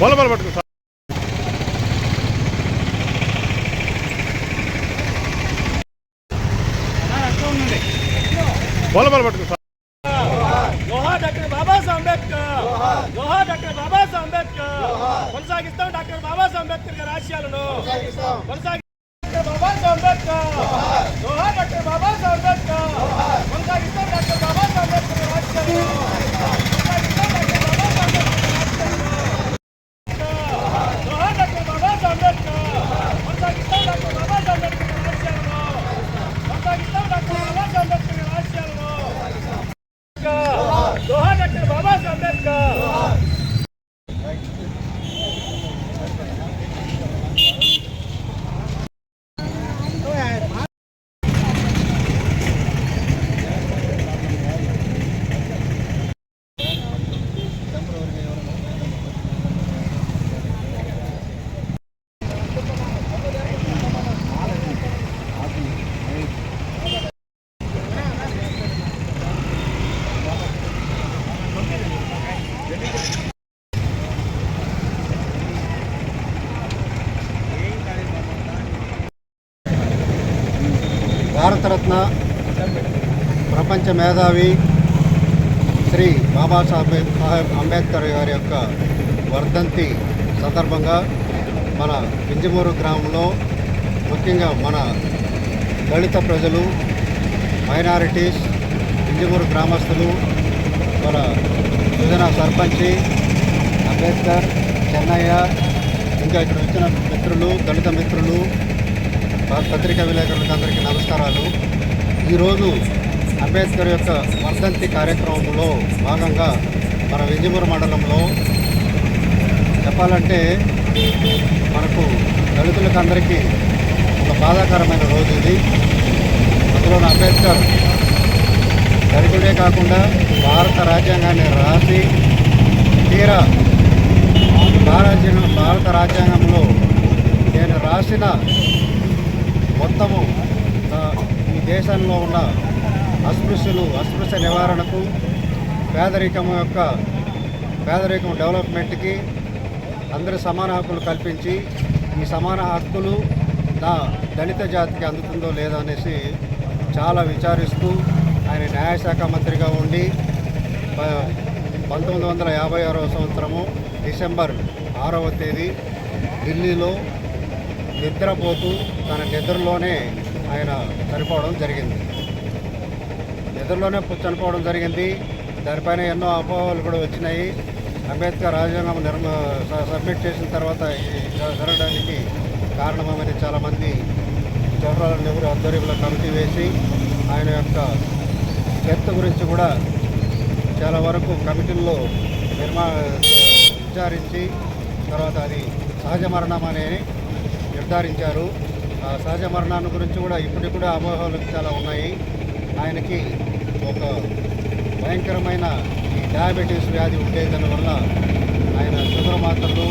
బోల బోల పట్టుకో సార్. బోల బోల పట్టుకో సార్. జోహార్ డాక్టర్ బాబాసాహెబ్ అంబేద్కర్. జోహార్ డాక్టర్ బాబాసాహెబ్ అంబేద్కర్. కొనసాగిస్తాం డాక్టర్ బాబాసాహెబ్ అంబేద్కర్ గారి ఆశయాలను. కొనసాగి డాక్టర్ బాబాసాహెబ్ అంబేద్కర్. జోహార్ డాక్టర్ బాబాసాహెబ్ అంబేద్కర్ కొనసాగిస్తాం డాక్టర్ బాబాసాహెబ్ అంబేద్కర్ గారి ఆశయాలను కొనసాగిస్తాం డాక్టర్ బాబాసాహెబ్ అంబేద్కర్ జోహార్ డాక్టర్ బాబాసాహెబ్ అంబేద్కర్ కొనసాగిస్తాం డాక్టర్ బాబాసాహెబ్ అంబేద్కర్ గారి ఆశయాలను కొనసాగిస్తాం డాక్టర్ బాబాసాహెబ్ అంబేద్కర్ గారి ఆశయాలను జోహార్ డాక్టర్ బాబాసాహెబ్ అంబేద్కర్ భారతరత్న ప్రపంచ మేధావి శ్రీ బాబాసాహెబ్ సాహెబ్ అంబేద్కర్ గారి యొక్క వర్ధంతి సందర్భంగా మన పింజమూరు గ్రామంలో ముఖ్యంగా మన దళిత ప్రజలు మైనారిటీస్ పింజమూరు గ్రామస్తులు మన యువజన సర్పంచి అంబేద్కర్ చెన్నయ్య ఇంకా ఇక్కడ వచ్చిన మిత్రులు దళిత మిత్రులు పత్రికా విలేకరులకు అందరికీ నమస్కారాలు. ఈరోజు అంబేద్కర్ యొక్క వర్ధంతి కార్యక్రమంలో భాగంగా మన వింజమూరు మండలంలో చెప్పాలంటే మనకు దళితులకు అందరికీ ఒక బాధాకరమైన రోజు ఇది. అందులో అంబేద్కర్ దళితుడే కాకుండా భారత రాజ్యాంగాన్ని రాసి తీరా భారత భారత రాజ్యాంగంలో నేను రాసిన మొత్తము ఈ దేశంలో ఉన్న అస్పృశ్యులు అస్పృశ్య నివారణకు పేదరికం యొక్క పేదరికం డెవలప్మెంట్కి అందరి సమాన హక్కులు కల్పించి ఈ సమాన హక్కులు నా దళిత జాతికి అందుతుందో లేదో అనేసి చాలా విచారిస్తూ ఆయన న్యాయశాఖ మంత్రిగా ఉండి ప- పంతొమ్మిది వందల యాభై ఆరవ సంవత్సరము డిసెంబర్ ఆరవ తేదీ ఢిల్లీలో నిద్రపోతూ తన నిద్రలోనే ఆయన చనిపోవడం జరిగింది. నిద్రలోనే చనిపోవడం జరిగింది. దానిపైన ఎన్నో అపోహలు కూడా వచ్చినాయి. అంబేద్కర్ రాజీనామా నిర్మ సబ్మిట్ చేసిన తర్వాత జరగడానికి కారణమని చాలామంది జవహర్లాల్ నెహ్రూ ఆధ్వర్యంలో కమిటీ వేసి ఆయన యొక్క డెత్ గురించి కూడా చాలా వరకు కమిటీల్లో నిర్మా విచారించి తర్వాత అది సహజ మరణం అనేది నిర్ధారించారు. ఆ సహజ మరణాన్ని గురించి కూడా ఇప్పటికి కూడా అపోహలు చాలా ఉన్నాయి. ఆయనకి ఒక భయంకరమైన ఈ డయాబెటీస్ వ్యాధి ఉండేదని వల్ల ఆయన షుగర్ మాత్రలు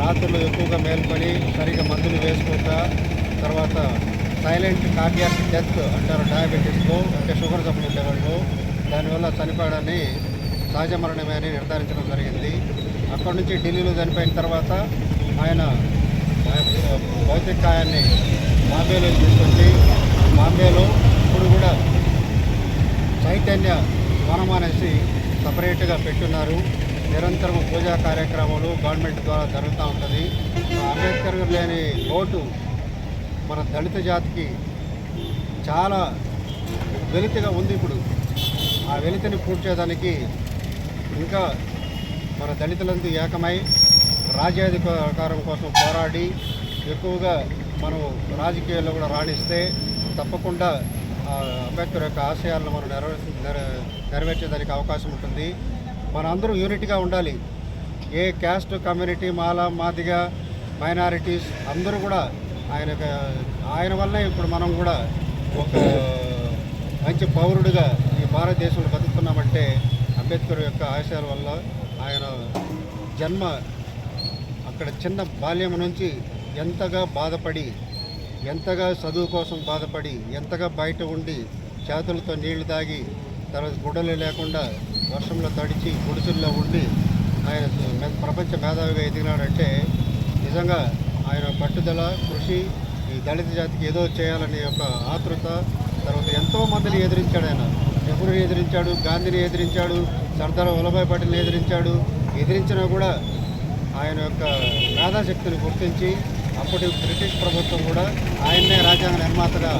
రాత్రులు ఎక్కువగా మేల్కొని సరిగా మందులు వేసుకోక తర్వాత సైలెంట్ కార్డియాక్ డెత్ అంటారు డయాబెటీస్లో అంటే షుగర్ జబ్బులు ఉండేవాళ్ళు దానివల్ల చనిపోయాడని సహజ మరణమే అని నిర్ధారించడం జరిగింది. అక్కడి నుంచి ఢిల్లీలో చనిపోయిన తర్వాత ఆయన భౌతికాయాన్ని బాంబేలో తీసుకొచ్చి బాంబేలో ఇప్పుడు కూడా చైతన్య వనం అనేసి సపరేట్గా పెట్టున్నారు. నిరంతరం పూజా కార్యక్రమాలు గవర్నమెంట్ ద్వారా జరుగుతూ ఉంటుంది. అంబేద్కర్ లేని లోటు మన దళిత జాతికి చాలా వెలితిగా ఉంది ఇప్పుడు. ఆ వెలితిని పూడ్చేదానికి ఇంకా మన దళితులందు ఏకమై రాజ్యాధికారం కోసం పోరాడి ఎక్కువగా మనం రాజకీయాల్లో కూడా రాణిస్తే తప్పకుండా ఆ అంబేద్కర్ యొక్క ఆశయాలను మనం నెరవే నెర- నెరవేర్చేదానికి అవకాశం ఉంటుంది. మనందరూ యూనిట్గా ఉండాలి. ఏ caste community Mala Madiga minorities అందరూ కూడా ఆయన యొక్క- ఆయన వల్లనే ఇప్పుడు మనం కూడా ఒక మంచి పౌరుడిగా ఈ భారతదేశంలో బతుకుతున్నామంటే అంబేద్కర్ యొక్క ఆశయాల వల్ల ఆయన జన్మ ఇక్కడ చిన్న బాల్యం నుంచి ఎంతగా బాధపడి ఎంతగా చదువు కోసం బాధపడి ఎంతగా బయట ఉండి చేతులతో నీళ్ళు తాగి తర్వాత గుడ్డలు లేకుండా వర్షంలో తడిచి గుడిసెల్లో ఉండి ఆయన ప్రపంచ మేధావిగా ఎదిగినాడంటే నిజంగా ఆయన పట్టుదల కృషి ఈ దళిత జాతికి ఏదో చేయాలనే ఒక ఆతృత తర్వాత ఎంతో మందిని ఎదిరించాడు ఆయన. నెహ్రూని ఎదిరించాడు గాంధీని ఎదిరించాడు సర్దార్ వల్లభాయ్ పటేల్ని ఎదిరించాడు. ఎదిరించినా కూడా ఆయన యొక్క మేధాశక్తిని గుర్తించి అప్పటి బ్రిటిష్ ప్రభుత్వం కూడా ఆయన్నే రాజ్యాంగ నిర్మాతగా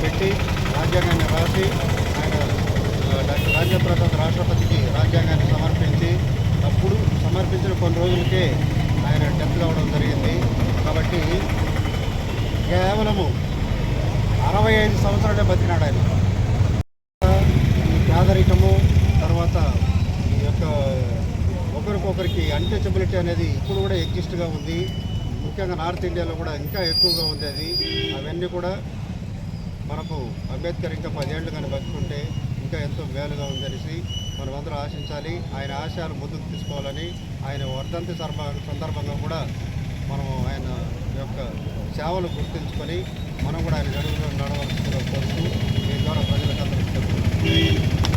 పెట్టి రాజ్యాంగాన్ని రాసి ఆయన డాక్టర్ రాజేంద్ర ప్రసాద్ రాష్ట్రపతికి రాజ్యాంగాన్ని సమర్పించి అప్పుడు సమర్పించిన కొన్ని రోజులకే ఆయన డెత్ కావడం జరిగింది. కాబట్టి కేవలము అరవై ఐదు సంవత్సరాలే బతికినాడు ఆయన. ఈ పేదరికము తర్వాత ఈ యొక్క ఒకరికొకరికి అన్టచబిలిటీ అనేది ఇప్పుడు కూడా ఎగ్జిస్ట్గా ఉంది. ముఖ్యంగా నార్త్ ఇండియాలో కూడా ఇంకా ఎక్కువగా ఉంది అది. అవన్నీ కూడా మనకు అంబేద్కర్ ఇంకా పదేళ్ళు కానీ బతుకుంటే ఇంకా ఎంతో మేలుగా ఉందనేసి మనమందరూ ఆశించాలి. ఆయన ఆశయాలు ముందుకు తీసుకోవాలని ఆయన వర్ధంతి సందర్భంగా కూడా మనం ఆయన యొక్క సేవలు గుర్తుంచుకొని మనం కూడా ఆయన గడువులో నడవలసిందిగా కోరుతూ దీని ద్వారా ప్రజలకు అందరికీ చెప్తున్నాం